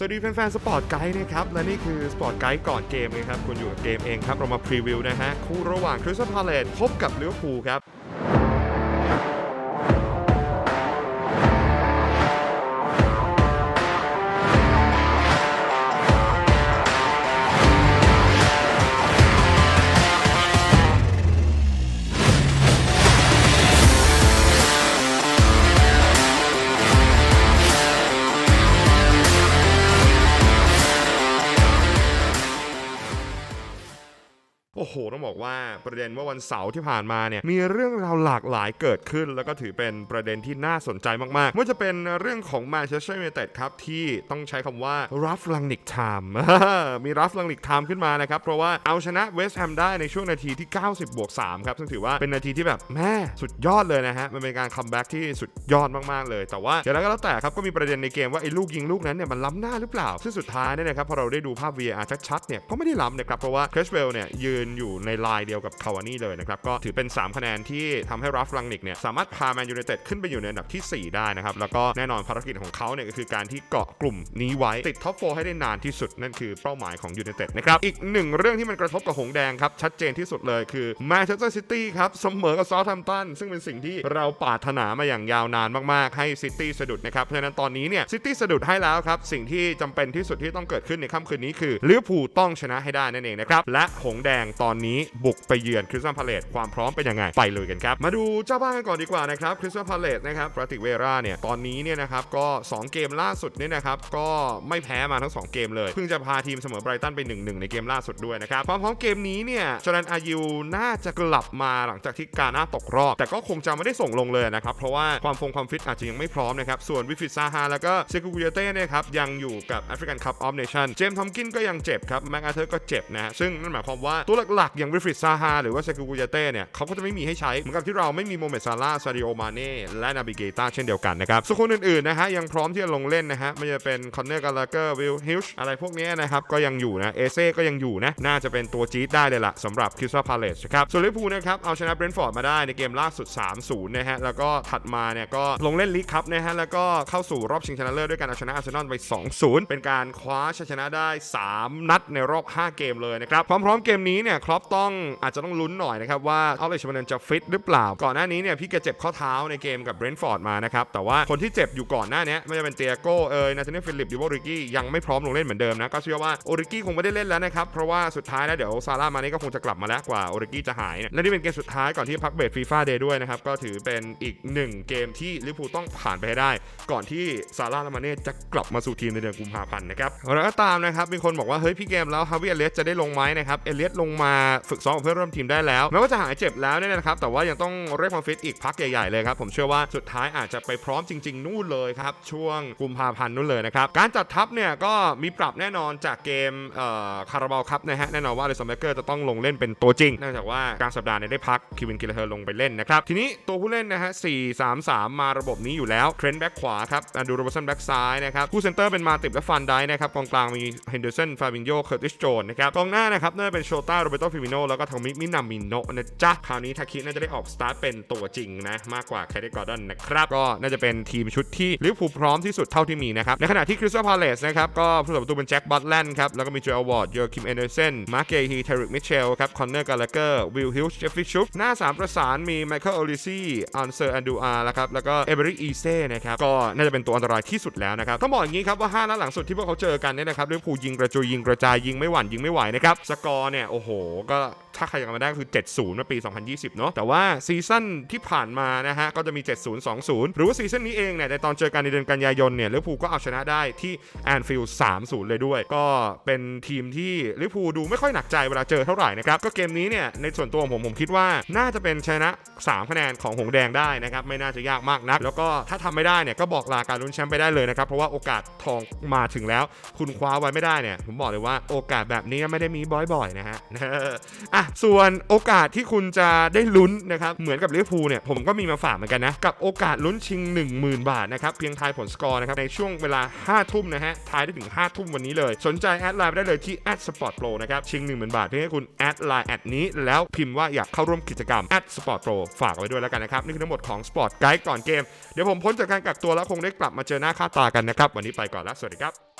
สวัสดีแฟนๆ สปอร์ตไกด์นะครับ และนี่คือสปอร์ตไกด์ก่อนเกมนะครับ คุณอยู่กับเกมเองครับ เรามาพรีวิวนะฮะ คู่ระหว่างคริสตัลพาเลตพบกับลิเวอร์พูลครับ โอ้โหต้องบอกว่าประเด็นว่าวันเสาร์ที่ผ่านมาเนี่ยมีเรื่องราวหลากหลายเกิดขึ้น แล้วก็ถือเป็นประเด็นที่น่าสนใจมากๆไม่ว่าจะเป็นเรื่องของแมนเชสเตอร์ยูไนเต็ดครับที่ต้องใช้คำว่ารัฟลังนิกไทม์มีรัฟลังนิกไทม์ขึ้นมานะครับเพราะว่าเอาชนะเวสต์แฮมได้ในช่วงนาทีที่ 90บวก3ครับซึ่งถือว่าเป็นนาทีที่แบบแม่สุดยอดเลยนะฮะมันเป็นการคัมแบ็กที่สุดยอดมากๆเลย แต่ว่าอย่างไรก็แล้วแต่ครับก็มีประเด็นในเกมว่าไอ้ลูกยิงลูกนั้นเนี่ยมันล้ำหน้าหรือเปล่าซึ่งสุดท้ายเนี่ยนะครับพอเราได้ดูภาพ VAR ชัดๆเนี่ยก็ไม่ได้ล้ำนะครับเพราะว่าเครชเวลเนี่ยยืนอยู่ในไลน์เดียวกับคาวานี่เลยนะครับก็ถือเป็น 3 คะแนนที่ทำให้รัฟลังนิกเนี่ยสามารถพาแมนยูไนเต็ดขึ้นไปอยู่ในอันดับที่ 4 ได้นะครับแล้วก็แน่นอนภารกิจของเขาเนี่ยก็คือการที่เกาะกลุ่มนี้ไว้ติดท็อปโฟให้ได้นานที่สุดนั่นคือเป้าหมายของยูไนเต็ดนะครับอีกหนึ่งเรื่องที่มันกระทบกับหงแดงครับชัดเจนที่สุดเลยคือแมนเชสเตอร์ซิตี้ครับเสมอกับซาท์แฮมตันซึ่งเป็นสิ่งที่เราปรารถนามาอย่างยาวนานมากๆให้ซิตี้สะดุดนะครับเพราะฉะนั้นตอนนี้เนี่ยซิตี้สะดุดให้แล้วครับสิ่งที่จำเป็นที่สุดที่ต้องเกิดขึ้นในค่ำคืนนี้คือลิเวอร์พูลต้องชนะให้ได้นั่นเองนะครับและหงแดงตอนนี้บุกไปเยือนคริสตัลพาเลตความพร้อมเป็นยังไง ไปเลยกันครับ มาดูเจ้าบ้านกันก่อนดีกว่านะครับคริสตัลพาเลตนะครับปรติเวราเนี่ยตอนนี้เนี่ยนะครับก็ 2 เกมล่าสุดเนี่ยนะครับก็ไม่แพ้มาทั้ง 2 เกมเลยเพิ่งจะพาทีมเสมอไบรตันไป 1-1 ในเกมล่าสุดด้วยนะครับความพร้อมเกมนี้เนี่ยจอร์แดนอายูน่าจะกลับมาหลังจากที่กาน่าตกรอบ แต่ก็คงจะไม่ได้ส่งลงเลยนะครับเพราะว่าความฟงความฟิตอาจจะยังไม่พร้อมนะครับส่วนวิฟิตซาฮาแล้วก็เซกูกุยเต้เนี่ยครับยังอยู่กับแอฟริกันคัพออฟเนชั่นเจมส์ทอมกินก็ยังเจ็บครับแม็กอาเธอร์ก็เจ็บนะซึ่งนั่นหมายความว่าตัวหลักๆอย่างวิฟิตซาฮาหรือว่าเซกูกุยเต้เนี่ยเขาก็จะไม่มีให้ใช้ เหมือนกับที่เราไม่มีโมเมดซาร่าซาดิโอมาเน่และนาบิเกต้าเช่นเดียวกันนะครับส่วนคนอื่นๆนะฮะยังพร้อมที่จะลงเล่นนะฮะไม่ว่าจะเป็นคอนเนอร์กาลาเกอร์วิลฮิลช์อะไรพวกนี้นะครับก็ยังอยู่นะเอเซ่ก็ยังอยู่นะน่าจะเป็นตัวจี๊ดได้เลยล่ะสำหรับคิสซาพาเลสครับส่วนลิเวอร์พูลนะครับเอาชนะเบรนท์ฟอร์ดมาได้ในเกมล่าสุด 3-0 นะฮะแล้วก็ถัดมาเนี่ยก็ลงเล่นลีกคัพนะฮะแล้วก็เข้าสู่รอบชิงชนะเลิศด้วยการเอาชนะอาร์เซนอลไป 2-0 เป็นการคว้าชัยชนะได้ 3 นัดในรอบ 5 เกมเลยนะครับพร้อมเกมนี้เนี่ยรอปต้องอาจจะต้องลุ้นหน่อยนะครับว่าเอาเลชมันจะฟิตหรือเปล่า ก่อนหน้านี้เนี่ยพี่แกเจ็บข้อเท้าในเกมกับเบรนท์ฟอร์ดมานะครับ แต่ว่าคนที่เจ็บอยู่ก่อนหน้านี้ไม่ว่าจะเป็นเตียโก้เอยนาธานีฟิลิปดิโบริกี้ยังไม่พร้อมลงเล่นเหมือนเดิมนะก็เชื่อว่าโอริกี้คงไม่ได้เล่นแล้วนะครับเพราะว่าสุดท้ายแล้วเดี๋ยวซาร่ามานี่ก็คงจะกลับมาแล้วกว่าโอริกี้จะหายและนี่เป็นเกมสุดท้ายก่อนที่พักเบรกฟีฟ่าเดย์ด้วยนะครับก็ถือเป็นอีกหนึ่งเกมที่ลิเวอร์พูลต้องผ่านไปให้ได้ ก่อนที่ซาร่าและมาเน่จะกลับมาสู่ทีมในเดือนกุมภาพันธ์นะครับแล้วก็ตามนะครับมีคนบอกว่าเฮ้ยพี่เกมแล้วฮาวิเอเลสจะได้ลงไหมนะครับเอเลสลงมาฝึกซ้อมกับเพื่อนร่วมทีมได้แล้วแม้ว่าจะหายเจ็บแล้วเนี่ยนะครับแต่ว่ายังต้องเรียกความฟิตอีกพักใหญ่ๆเลยครับผมเชื่อว่าสุดท้ายอาจจะไปพร้อมจริง ๆ นู่นเลยครับช่วงกุมภาพันธ์นู่นเลยนะครับการจัดทัพเนี่ยก็มีปรับแน่นอนจากเกมเอ่อคาราบาลคัพนะฮะแน่นอนว่าเลซอมเบเกอร์จะต้องลงเล่นเป็นตัวจริงเนื่องจากว่ากลางสัปดาห์เนี่ยได้พักคิวินกิลเฮอร์ลงไปเล่นนะครับทีนี้ตัวผู้เล่นนะฮะ4-3-3 มาระบบนี้อยู่แล้วเทรนด์แบ็กขวาครับอันดูโรบสันแบ็กซ้ายนะครับผู้เซนเตอร์เป็นมาติบและฟันไดนะครับกองกลางมีเฮนเดอร์สันฟาบินโยเคอร์ติสโจนนะครับกองหน้านะครับน่าเป็นโชต้าโรเบโตฟิมิโนแล้วก็ทอมิมินามิโนนะจ๊ะ คราวนี้ทาคิน่าจะได้ออกสตาร์ทเป็นตัวจริงนะ มากกว่าแคดิกอร์ดอนนะครับ ก็น่าจะเป็นทีมชุดที่ลิเวอร์พูลพร้อมที่สุดเท่าที่มีนะครับ ในขณะที่คริสตัลพาเลสนะครับ ก็ผู้สับประตูเป็นแจ็คบัตแลนด์ครับ แล้วก็มีโจเอลวอร์ดโยคิมเอเดอร์เซนมาร์เกฮีเทริกมิเชลครับคอนเนอร์กาลาเกอร์วิลฮิลช์เจฟฟี่ชุฟหน้าสามประสานมีไมเคิลโอลิซี่อันเซอร์อันดูอาร์แล้วครับแล้วก็เอเบริกอีเซ่นะครับก็น่าจะเป็นตัวอันตรายที่สุดแล้วนะครับต้องบอกอย่างนี้ครับว่า5นัดหลังสุดที่พวกเขาเจอกันเนี่ยนะครับลิเวอร์พูลยิงกระจุยยิงกระจายยิงไม่หวั่นยิงไม่ไหวนะครับสกอร์เนี่ยโอ้โหก็ ถ้าใครยังจำไม่ได้ก็คือ 70เมื่อปี 2020 เนาะแต่ว่าซีซั่นที่ผ่านมานะฮะก็จะมี 70 20 หรือว่าซีซั่นนี้เองเนี่ยในตอนเจอกันในเดือนกันยายนเนี่ยลิเวอร์พูลก็เอาชนะได้ที่แอนฟิลด์3-0 เลยด้วย ก็เป็นทีมที่ลิเวอร์พูลดูไม่ค่อยหนักใจเวลาเจอเท่าไหร่นะครับก็เกมนี้เนี่ยในส่วนตัวผมผมคิดว่าน่าจะเป็นชนะ 3 คะแนนของหงส์แดงได้นะครับไม่น่าจะยากมากนัก แล้วก็ถ้าทำไม่ได้เนี่ยก็บอกลาการลุ้นแชมป์ไปได้เลยนะครับเพราะว่าโอกาสทองมาถึงแล้ว คุณคว้าไว้ไม่ได้เนี่ยผมบอกเลยว่าโอกาสแบบนี้ไม่ได้มีบ่อยๆนะฮะอะส่วนโอกาสที่คุณจะได้ลุ้นนะครับ เหมือนกับลิเวอร์พูลเนี่ย ผมก็มีมาฝากเหมือนกันนะ กับโอกาสลุ้นชิง 10,000 บาทนะครับ เพียงทายผลสกอร์นะครับ ในช่วงเวลา 5 ทุ่มนะฮะ ทายได้ถึง 5 ทุ่มวันนี้เลย สนใจแอดไลน์ได้เลยที่แอดสปอร์ตโปรนะครับ ชิง 10,000 บาทเพียงให้คุณแอดไลน์แอดนี้ แล้วพิมพ์ว่าอยากเข้าร่วมกิจกรรมแอดสปอร์ตโปรฝากไว้ด้วยแล้วกันนะครับ นี่คือทั้งหมดของสปอร์ตไกด์ก่อนเกม เดี๋ยวผมพ้นจากการกักตัวแล้วคงได้กลับมาเจอหน้าค่าตากันนะครับ วันนี้ไปก่อนแล้วสวัสดีครับ